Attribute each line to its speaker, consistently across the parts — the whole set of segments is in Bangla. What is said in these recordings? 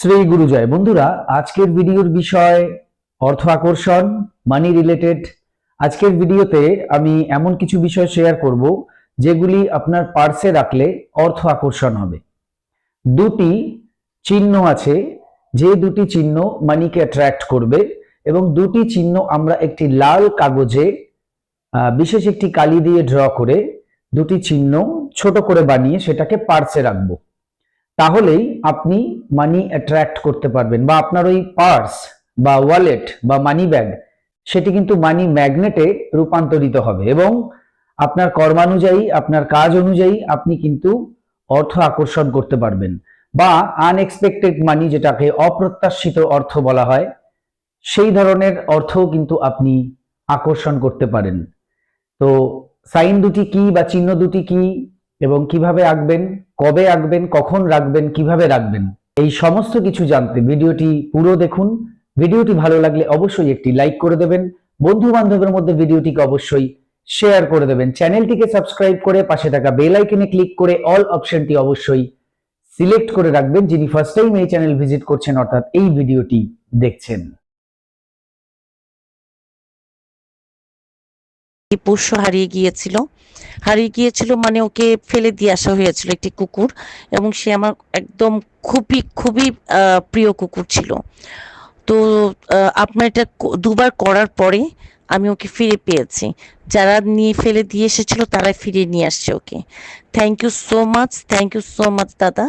Speaker 1: শ্রী গুরুজয় বন্ধুরা, আজকের ভিডিওর বিষয় অর্থ আকর্ষণ মানি রিলেটেড আজকের ভিডিওতে আমি এমন কিছু বিষয় শেয়ার করব, যেগুলি আপনার পার্সে রাখলে অর্থ আকর্ষণ হবে। দুটি চিহ্ন আছে, যে দুটি চিহ্ন মানিকে অ্যাট্রাক্ট করবে এবং দুটি চিহ্ন আমরা একটি লাল কাগজে বিশেষ একটি কালি দিয়ে ড্র করে দুটি চিহ্ন ছোট করে বানিয়ে সেটাকে পার্সে রাখব। তাহলেই আপনি মানি অ্যাট্রাক্ট করতে পারবেন বা আপনার ওই পার্স বা ওয়ালেট বা মানি ব্যাগ সেটি কিন্তু মানি ম্যাগনেটে রূপান্তরিত হবে এবং আপনার কর্মানুযায়ী, আপনার কাজ অনুযায়ী আপনি কিন্তু অর্থ আকর্ষণ করতে পারবেন বা আনএক্সপেক্টেড মানি যেটাকে অপ্রত্যাশিত অর্থ বলা হয়, সেই ধরনের অর্থও কিন্তু আপনি আকর্ষণ করতে পারেন। তো সাইন দুটি কি বা চিহ্ন দুটি কি এবং কীভাবে আঁকবেন, কবে আঁকবেন, কখন রাখবেন, কীভাবে রাখবেন, এই সমস্ত কিছু জানতে ভিডিওটি পুরো দেখুন। ভিডিওটি ভালো লাগলে অবশ্যই একটি লাইক করে দেবেন। বন্ধু বান্ধবের মধ্যে ভিডিওটিকে অবশ্যই শেয়ার করে দেবেন। চ্যানেলটিকে সাবস্ক্রাইব করে পাশে থাকা বেল আইকনে ক্লিক করে অল অপশনটি অবশ্যই সিলেক্ট করে রাখবেন যিনি ফার্স্ট টাইম এই চ্যানেল ভিজিট করছেন অর্থাৎ এই ভিডিওটি দেখছেন।
Speaker 2: পোষ্য হারিয়ে গিয়েছিল। হারিয়ে গিয়েছিল মানে ওকে ফেলে দিয়ে আসা হয়েছিল একটি কুকুর এবং সে আমার একদম খুবই খুবই প্রিয় কুকুর ছিল। তো আপনার এটা দুবার করার পরে আমি ওকে ফিরে পেয়েছি। যারা নিয়ে ফেলে দিয়ে এসেছিল তারাই ফিরিয়ে নিয়ে আসছে okay. Thank you so much thank you so much দাদা।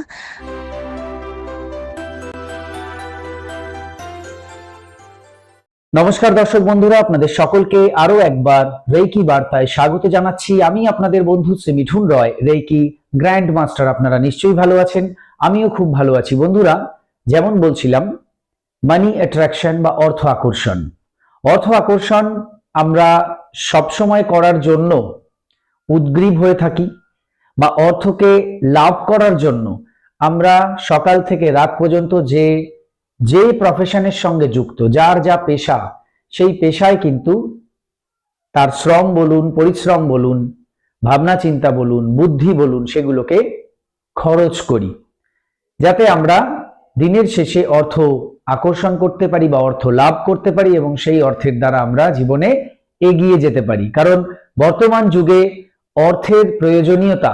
Speaker 1: নমস্কার দর্শক বন্ধুরা, আপনাদের সকলকে আরও একবার রেইকি বার্তায় স্বাগত জানাচ্ছি। আমি আপনাদের বন্ধু Shri Mithun Roy, reiki grand master আপনারা নিশ্চয়ই ভালো আছেন, আমিও খুব ভালো আছি। বন্ধুরা, যেমন বলছিলাম মানি অ্যাট্রাকশন বা অর্থ আকর্ষণ। অর্থ আকর্ষণ আমরা সবসময় করার জন্য উদ্গ্রীব হয়ে থাকি বা অর্থকে লাভ করার জন্য আমরা সকাল থেকে রাত পর্যন্ত যে যে প্রফেশনের সঙ্গে যুক্ত, যার যা পেশা, সেই পেশায় কিন্তু তার শ্রম বলুন, পরিশ্রম বলুন, ভাবনা চিন্তা বলুন, বুদ্ধি বলুন, সেগুলোকে খরচ করি। যাতে আমরা দিনের শেষে অর্থ আকর্ষণ করতে পারি বা অর্থ লাভ করতে পারি এবং সেই অর্থের দ্বারা আমরা জীবনে এগিয়ে যেতে পারি। কারণ বর্তমান যুগে অর্থের প্রয়োজনীয়তা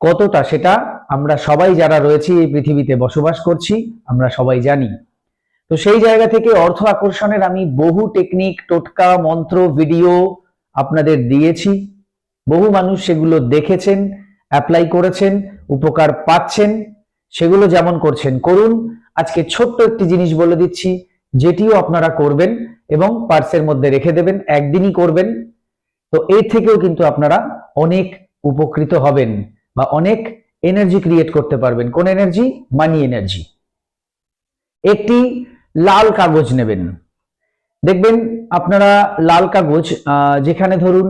Speaker 1: কতটা সেটা আমরা সবাই যারা রয়েছি এই পৃথিবীতে বসবাস করছি, আমরা সবাই জানি। তো সেই জায়গা থেকে অর্থ আকর্ষণের আমি বহু টেকনিক টোটকা, মন্ত্র ভিডিও আপনাদের দিয়েছি। বহু মানুষ সেগুলো দেখেছেন অ্যাপ্লাই করেছেন, উপকার পাচ্ছেন, সেগুলো যেমন করছেন। করুন, আজকে ছোট্ট একটি জিনিস বলে দিচ্ছি, যেটিও আপনারা করবেন এবং পার্সের মধ্যে রেখে দেবেন, একদিনই করবেন। তো এর থেকেও কিন্তু আপনারা অনেক উপকৃত হবেন বা অনেক এনার্জি ক্রিয়েট করতে পারবেন। কোন এনার্জি মানি এনার্জি একটি লাল কাগজ নেবেন। দেখবেন আপনারা লাল কাগজ যেখানে ধরুন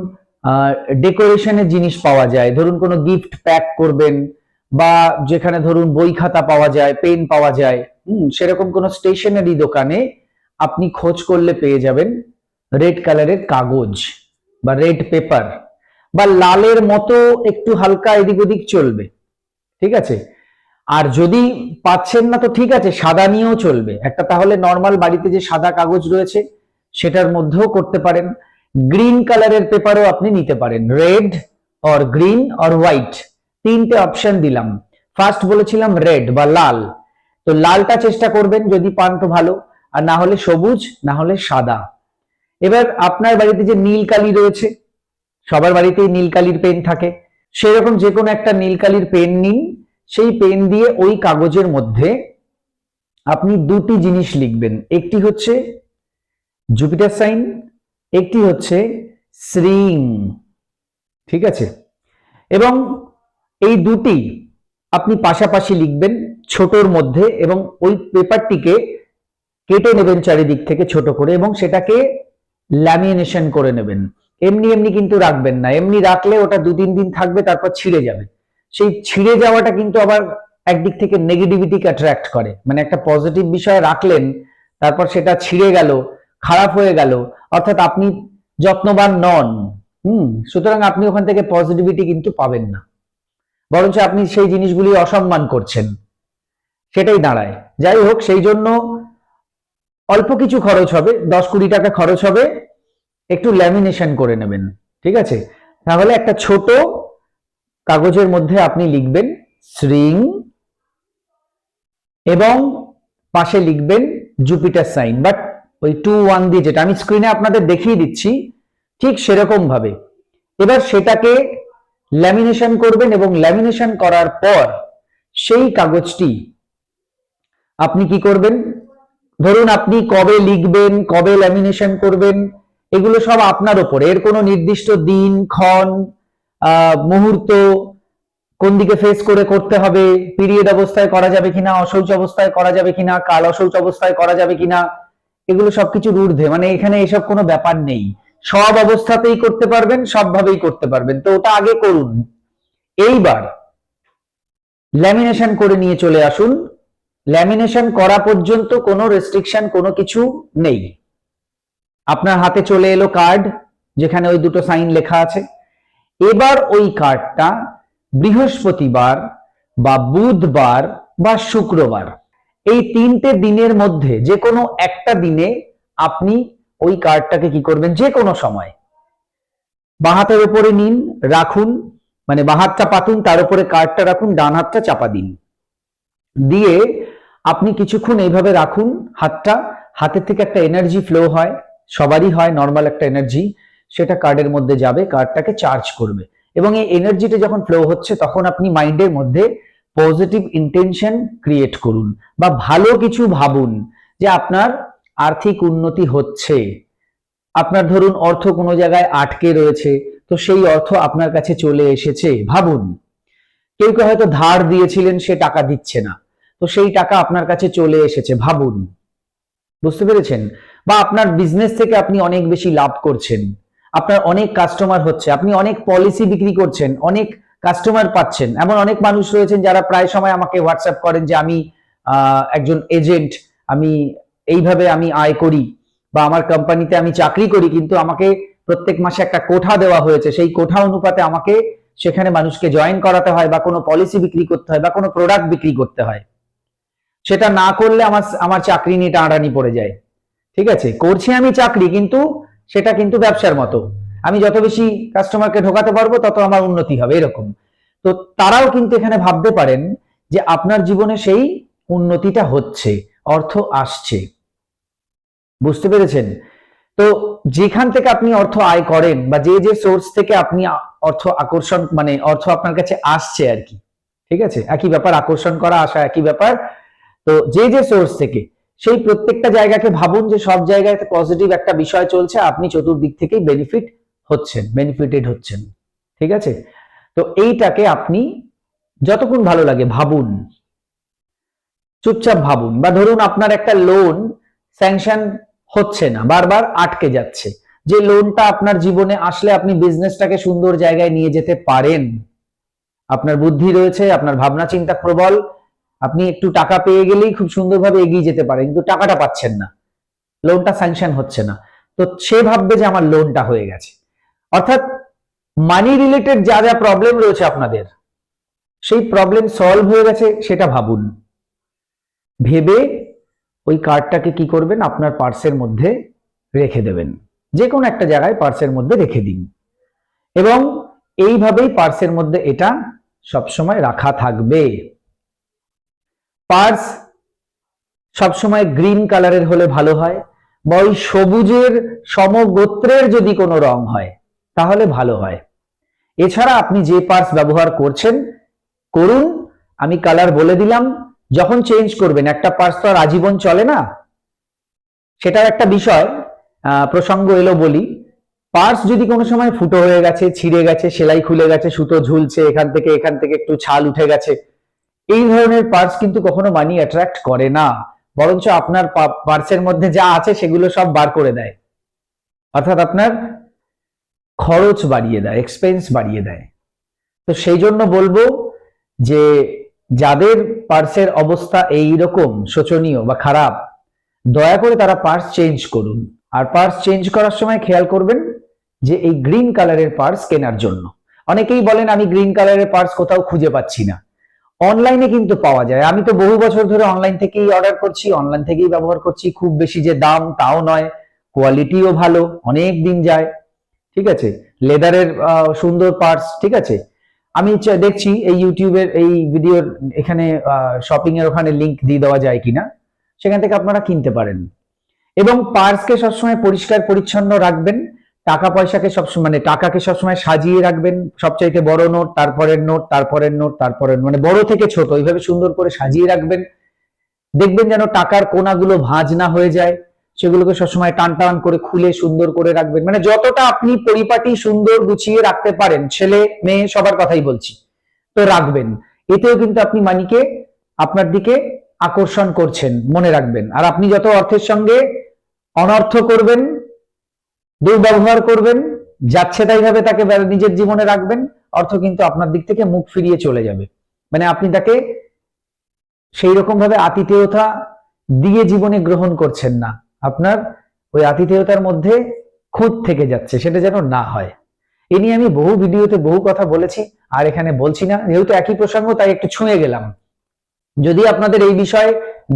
Speaker 1: ডেকোরেশনের জিনিস পাওয়া যায়। ধরুন কোনো গিফট প্যাক করবেন বা যেখানে ধরুন বই খাতা পাওয়া যায় পেন পাওয়া যায়। হুম, সেরকম কোনো স্টেশনারি দোকানে আপনি খোঁজ করলে পেয়ে যাবেন রেড কালারের কাগজ বা রেড পেপার বা লালের মতো একটু হালকা এদিক ওদিক চলবে। ঠিক আছে? আর যদি পাচ্ছেন না তো ঠিক আছে, সাদা নিয়েও চলবে। একটা তাহলে নর্মাল বাড়িতে যে সাদা কাগজ রয়েছে, সেটার মধ্যেও করতে পারেন। গ্রিন কালারের পেপারও আপনি নিতে পারেন। Red or green or white তিনটে অপশন দিলাম। ফার্স্ট বলেছিলাম রেড বা লাল। তো লালটা চেষ্টা করবেন যদি পান তো ভালো, আর না হলে সবুজ, না হলে সাদা। এবার আপনার বাড়িতে যে নীল কালি রয়েছে, সবার বাড়িতেই নীল কালির পেন থাকে। সেরকম যে কোনো একটা নীল কালির পেন নিন। সেই পেন দিয়ে ওই কাগজের মধ্যে আপনি দুটি জিনিস লিখবেন। একটি হচ্ছে জুপিটার সাইন একটি হচ্ছে শ্রিং। ঠিক আছে? এবং এই দুটি আপনি পাশাপাশি লিখবেন ছোটর মধ্যে এবং ওই পেপারটিকে কেটে নেবেন চারিদিক থেকে ছোট করে এবং সেটাকে ল্যামিনেশন করে নেবেন। এমনি এমনি কিন্তু রাখবেন না। এমনি রাখলে ওটা দু তিন দিন থাকবে, তারপর ছিঁড়ে যাবে। সেই ছিঁড়ে যাওয়াটা কিন্তু আবার একদিক থেকে নেগেটিভিটিকে অ্যাট্রাক্ট করে। মানে একটা পজিটিভ বিষয় রাখলেন, তারপর সেটা ছিঁড়ে গেল, খারাপ হয়ে গেল, অর্থাৎ আপনি যত্নবান নন। হুম, সুতরাং আপনি ওখান থেকে পজিটিভিটি কিন্তু পাবেন না। বরঞ্চ আপনি সেই জিনিসগুলি অসম্মান করছেন। সেটাই দাঁড়ায়। যাই হোক, সেই জন্য অল্প কিছু খরচ হবে, দশ কুড়ি টাকা খরচ হবে, একটু ল্যামিনেশন করে নেবেন, ঠিক আছে? তাহলে একটা ছোট কাগজের মধ্যে আপনি লিখবেন শ্রিং এবং পাশে লিখবেন জুপিটার সাইন বাট ওই টু ওয়ান দিয়ে যেটা, আমি স্ক্রিনে আপনাদের দেখিয়ে দিচ্ছি, ঠিক সেরকম ভাবে। এবার সেটাকে ল্যামিনেশন করবেন এবং ল্যামিনেশন করার পর সেই কাগজটি আপনি কি করবেন? ধরুন আপনি কবে লিখবেন, কবে ল্যামিনেশন করবেন, এগুলো সব আপনার ওপরে এর কোনো নির্দিষ্ট দিন, ক্ষণ মুহূর্ত কোন দিকে ফেস করে করতে হবে পিরিয়ড অবস্থায় করা যাবে কিনা অশৌচ অবস্থায় করা যাবে কিনা, কাল অশৌচ অবস্থায় করা যাবে কিনা, এগুলো সবকিছুর ঊর্ধ্বে। মানে এখানে এসব কোনো ব্যাপার নেই। সব অবস্থাতেই করতে পারবেন, সবভাবেই করতে পারবেন। তো ওটা আগে করুন। এইবার ল্যামিনেশন করে নিয়ে চলে আসুন। ল্যামিনেশন করা পর্যন্ত কোনো রেস্ট্রিকশন কোনো কিছু নেই। আপনার হাতে চলে এলো কার্ড যেখানে ওই দুটো সাইন লেখা আছে। এবার ওই কার্ডটা বৃহস্পতিবার বা বুধবার বা শুক্রবার। এই তিনটে দিনের মধ্যে যে কোনো একটা দিনে আপনি ওই কার্ডটাকে কি করবেন? যে কোনো সময়। বাঁ হাতের উপরে নিন, রাখুন মানে বাঁ হাতটা পাতুন, তার উপরে কার্ডটা রাখুন, ডান হাতটা চাপা দিন। দিয়ে আপনি কিছুক্ষণ এইভাবে রাখুন হাতটা, হাতের থেকে একটা এনার্জি ফ্লো হয়, সবারই হয় নর্মাল একটা এনার্জি সেটা কার্ডের মধ্যে যাবে কার্ডটাকে চার্জ করবে। এবং এই এনার্জিটা যখন ফ্লো হচ্ছে, তখন আপনি মাইন্ডের মধ্যে পজিটিভ ইন্টেনশন ক্রিয়েট করুন বা ভালো কিছু ভাবুন যে আপনার আর্থিক উন্নতি হচ্ছে। আপনার ধরুন অর্থ কোনো জায়গায় আটকে রয়েছে, তো সেই অর্থ আপনার কাছে চলে এসেছে, ভাবুন। কেউ কেউ হয়তো ধার দিয়েছিলেন, সে টাকা দিচ্ছে না, তো সেই টাকা আপনার কাছে চলে এসেছে, ভাবুন। বুঝতে পেরেছেন? বা আপনার বিজনেস থেকে আপনি অনেক বেশি লাভ করছেন। আপনার অনেক কাস্টমার হচ্ছে, আপনি অনেক পলিসি বিক্রি করছেন, অনেক কাস্টমার পাচ্ছেন। এমন অনেক মানুষ রয়েছেন যারা প্রায় সময় আমাকে হোয়াটসঅ্যাপ করেন যে আমি একজন এজেন্ট আমি এইভাবে আমি আয় করি বা আমার কোম্পানিতে আমি চাকরি করি, কিন্তু আমাকে প্রত্যেক মাসে একটা কোঠা দেওয়া হয়েছে। সেই কোঠা অনুপাতে আমাকে সেখানে মানুষকে জয়েন করাতে হয় বা কোনো পলিসি বিক্রি করতে হয় বা কোনো প্রোডাক্ট বিক্রি করতে হয়। সেটা না করলে আমার আমার চাকরি নিয়ে টানাটানি পড়ে যায়। ঠিক আছে? করছি আমি চাকরি, কিন্তু সেটা কিন্তু ব্যবসার মতো। আমি যত বেশি কাস্টমারকে ঢোকাতে পারব, তত আমার উন্নতি হবে, এরকম। তো তারাও কিন্তু এখানে ভাবতে পারেন যে আপনার জীবনে সেই উন্নতিটা হচ্ছে, অর্থ আসছে। বুঝতে পেরেছেন? তো যেখান থেকে আপনি অর্থ আয় করেন বা যে যে সোর্স থেকে আপনি অর্থ আকর্ষণ মানে অর্থ আপনার কাছে আসছে আর কি, ঠিক আছে? একই ব্যাপার, আকর্ষণ করা, আসা একই ব্যাপার। তো যে যে সোর্স থেকে সেই প্রত্যেকটা জায়গাকে ভাবুন যে সব জায়গায় পজিটিভ একটা বিষয় চলছে, আপনি চতুর্দিক থেকেই বেনিফিট হচ্ছেন বেনিফিটেড হচ্ছেন, ঠিক আছে? তো এইটাকে আপনি যতক্ষণ ভালো লাগে ভাবুন, চুপচাপ ভাবুন, বা ধরুন আপনার একটা লোন স্যাংশন হচ্ছে না, বারবার আটকে যাচ্ছে, যে লোনটা আপনার জীবনে আসলে আপনি বিজনেসটাকে সুন্দর জায়গায় নিয়ে যেতে পারেন, আপনার বুদ্ধি রয়েছে, আপনার ভাবনা চিন্তা প্রবল আপনি একটু টাকা পেয়ে গেলেই খুব সুন্দরভাবে এগিয়ে যেতে পারেন, কিন্তু টাকাটা পাচ্ছেন না। লোনটা স্যাংশন হচ্ছে না। তো সে ভাববে যে আমার লোনটা হয়ে গেছে। অর্থাৎ মানি রিলেটেড যা যা প্রবলেম রয়েছে আপনাদের, সেই প্রবলেম সলভ হয়ে গেছে, সেটা ভাবুন। ভেবে ওই কার্ডটাকে কি করবেন? আপনার পার্সের মধ্যে রেখে দেবেন। যে কোনো একটা জায়গায় পার্সের মধ্যে রেখে দিন। এবং এইভাবেই পার্সের মধ্যে এটা সবসময় রাখা থাকবে। পার্স সবসময় গ্রিন কালারের হলে ভালো হয়, বা ওই সবুজের সমগোত্রের যদি কোনো রং হয়, তাহলে ভালো হয়। এছাড়া আপনি যে পার্স ব্যবহার করছেন, করুন, আমি কালার বলে দিলাম, যখন চেঞ্জ করবেন, একটা পার্স তো আর আজীবন চলে না। সেটার একটা বিষয় প্রসঙ্গ এলো বলি, পার্স যদি কোনো সময় ফুটো হয়ে গেছে, ছিঁড়ে গেছে, সেলাই খুলে গেছে, সুতো ঝুলছে, এখান থেকে এখান থেকে একটু ছাল উঠে গেছে এই ধরনের পার্স কিন্তু কখনো মানি অ্যাট্রাক্ট করে না। বরঞ্চ আপনার পার্সের মধ্যে যা আছে সেগুলো সব বার করে দেয়। অর্থাৎ আপনার খরচ বাড়িয়ে দেয় এক্সপেন্স বাড়িয়ে দেয়। তো সেই জন্য বলব যে, যাদের পার্সের অবস্থা এই রকম শোচনীয় বা খারাপ, দয়া করে তারা পার্স চেঞ্জ করুন। আর পার্স চেঞ্জ করার সময় খেয়াল করবেন যে, এই গ্রিন কালারের পার্স কেনার জন্য। অনেকেই বলেন, আমি গ্রিন কালারের পার্স কোথাও খুঁজে পাচ্ছি না। অনলাইনে কিন্তু পাওয়া যায়। আমি তো বহু বছর ধরে অনলাইন থেকেই অর্ডার করছি অনলাইন থেকেই ব্যবহার করছি। খুব বেশি যে দাম তাও নয় কোয়ালিটিও ভালো, অনেক দিন যায়। ঠিক আছে? লেদারের সুন্দর পার্টস ঠিক আছে? আমি দেখছি এই ইউটিউবের এই ভিডিওর এখানে শপিং এর ওখানে লিংক দিয়ে দেওয়া যায় কিনা? সেখান থেকে আপনারা কিনতে পারেন। এবং পার্সকে সবসময় পরিষ্কার, পরিচ্ছন্ন রাখবেন। টাকা পয়সাকে সবসময় মানে টাকাকে সবসময় সাজিয়ে রাখবেন। সবচাইতে বড় নোট, তারপরের নোট তারপরের নোট, তারপরের মানে বড় থেকে ছোট, এইভাবে সুন্দর করে সাজিয়ে রাখবেন। দেখবেন যেন টাকার কোনাগুলো ভাঁজ না হয়ে যায়। সেগুলোকে সবসময় টান টান করে খুলে সুন্দর করে রাখবেন। মানে যতটা আপনি পরিপাটি, সুন্দর গুছিয়ে রাখতে পারেন, ছেলে, মেয়ে, সবার কথাই বলছি, তো রাখবেন। এতেও কিন্তু আপনি মানিকে আপনার দিকে আকর্ষণ করছেন, মনে রাখবেন। আর আপনি যত অর্থের সঙ্গে অনর্থ করবেন দুর্ব্যবহার করবেন, যাচ্ছে তাই ভাবে তাকে নিজের জীবনে রাখবেন, অর্থ কিন্তু আপনার দিক থেকে মুখ ফিরিয়ে চলে যাবে। মানে আপনি তাকে সেই রকম ভাবে আতিথেয়তা দিয়ে জীবনে গ্রহণ করছেন না। আপনার ওই আতিথেয়তার মধ্যে খুঁত থেকে যাচ্ছে, সেটা যেন না হয়। এ নিয়ে আমি বহু ভিডিওতে বহু কথা বলেছি, আর এখানে বলছি না, যেহেতু একই প্রসঙ্গ, তাই একটু ছুঁয়ে গেলাম। যদি আপনাদের এই বিষয়ে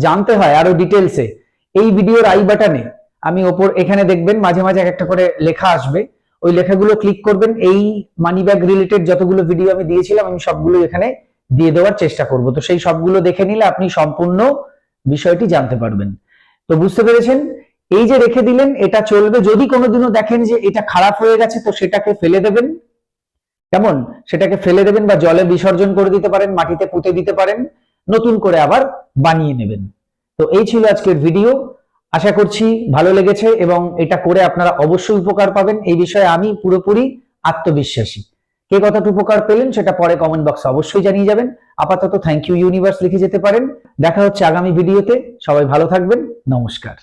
Speaker 1: জানতে হয় আরও ডিটেলসে এই ভিডিওর আই বাটনে আমি ওপর এখানে দেখবেন মাঝে মাঝে এক একটা করে লেখা আসবে। ওই লেখাগুলো ক্লিক করবেন, এই মানি ব্যাগ রিলেটেড যতগুলো ভিডিও আমি দিয়েছিলাম, আমি সবগুলো এখানে দিয়ে দেওয়ার চেষ্টা করব। তো সেই সবগুলো দেখে নিলে আপনি সম্পূর্ণ বিষয়টি জানতে পারবেন। তো বুঝতে পেরেছেন? এই যে রেখে দিলেন, এটা চলবে। যদি কোনোদিনও দেখেন যে এটা খারাপ হয়ে গেছে, তো সেটাকে ফেলে দেবেন। কেমন? সেটাকে ফেলে দেবেন বা জলে বিসর্জন করে দিতে পারেন, মাটিতে পুঁতে দিতে পারেন, নতুন করে আবার বানিয়ে নেবেন। তো এই ছিল আজকের ভিডিও আশা করছি ভালো লেগেছে এবং এটা করে আপনারা অবশ্যই উপকার পাবেন। এই বিষয়ে আমি পুরোপুরি আত্মবিশ্বাসী। কে কতটা উপকার পেলেন সেটা পরে কমেন্ট বক্সে অবশ্যই জানিয়ে যাবেন। আপাতত থ্যাংক ইউ ইউনিভার্স লিখে যেতে পারেন। দেখা হচ্ছে আগামী ভিডিওতে সবাই ভালো থাকবেন। নমস্কার।